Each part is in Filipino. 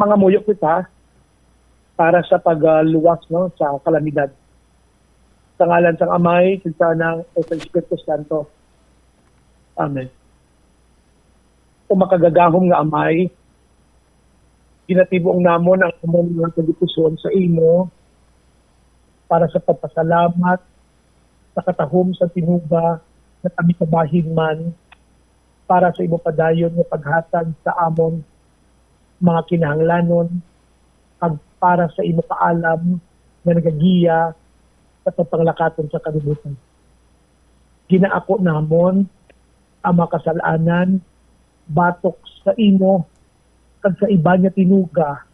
mga muyo kita para sa pagluwas no sa kalamidad. Sa ngalan ng Amay, sa ng sa Espiritu Santo. Amen. O makagagahom nga Amay, ginatibong namon ang among mga kagutuson sa imo para sa pagpasalamat sa katahom sa tinuga na kami kabahin man para sa imo padayon nga paghatag sa amon mga kinahanglanon ag para sa imo kaalam nga nagagiya sa pagpanglakaton sa kalibutan. Ginaako namon ang mga kasalanan batok sa imo kag sa iba niya tinuga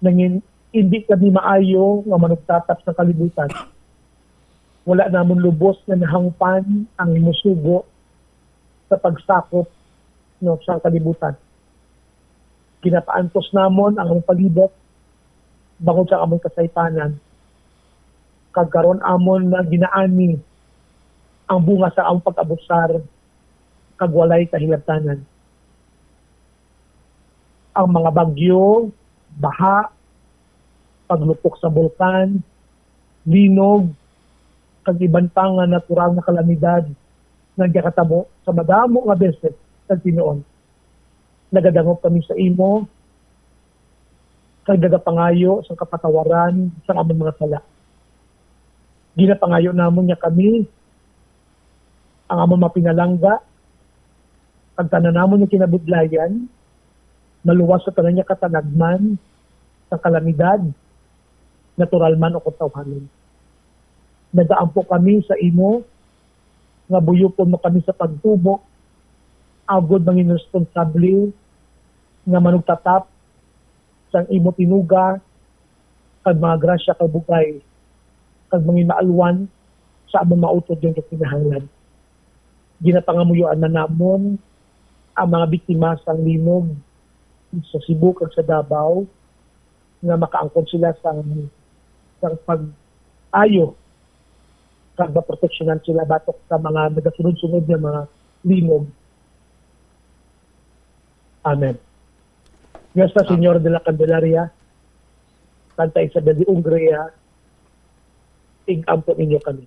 nangin hindi kami maayo nga manugtatap sa kalibutan. Wala namon lubos na nahangpan ang musugo sa pagsakop no, sa kalibutan. Ginapaantos namon ang among palibot bangod sa among kasaypanan. Kagkaron amon na ginaani ang bunga sa among pag-abusar kag walay kahilabtanan. Ang mga bagyo, baha, paglupok sa bulkan, linog, kag iban pa nga natural na kalamidad nagkakatabo sa madamo nga beses sa Pinoon. Nagadangop kami sa imo, kag nagapangayo sa kapatawaran sa among mga sala. Ginapangayo namon niya kami. Ang among mapinalangga, kag tanan namon yung kinabudlayan, maluwas sa tanan niya katanagman, sa kalamidad, natural man o katawhanon. Nagaampo kami sa imo, nga buyupon mo kami sa pagtubo, agod mangin responsable, nga manugtatap, sa imo tinuga, kag mga grasya kag bugay, kag mga maalwan, sa among mautod yung kinahanglan. Ginapangamuyuan na namon ang mga biktima sa linog sa Cebu kag sa Davao nga makaangkon sila sa sa pag-ayo kag proteksyonan sila batok sa mga nagasunod-sunod nga mga linog. Amen. Nuestra Señora de la Candelaria, Santa Isabel de Ungria, ig-ampo ninyo kami.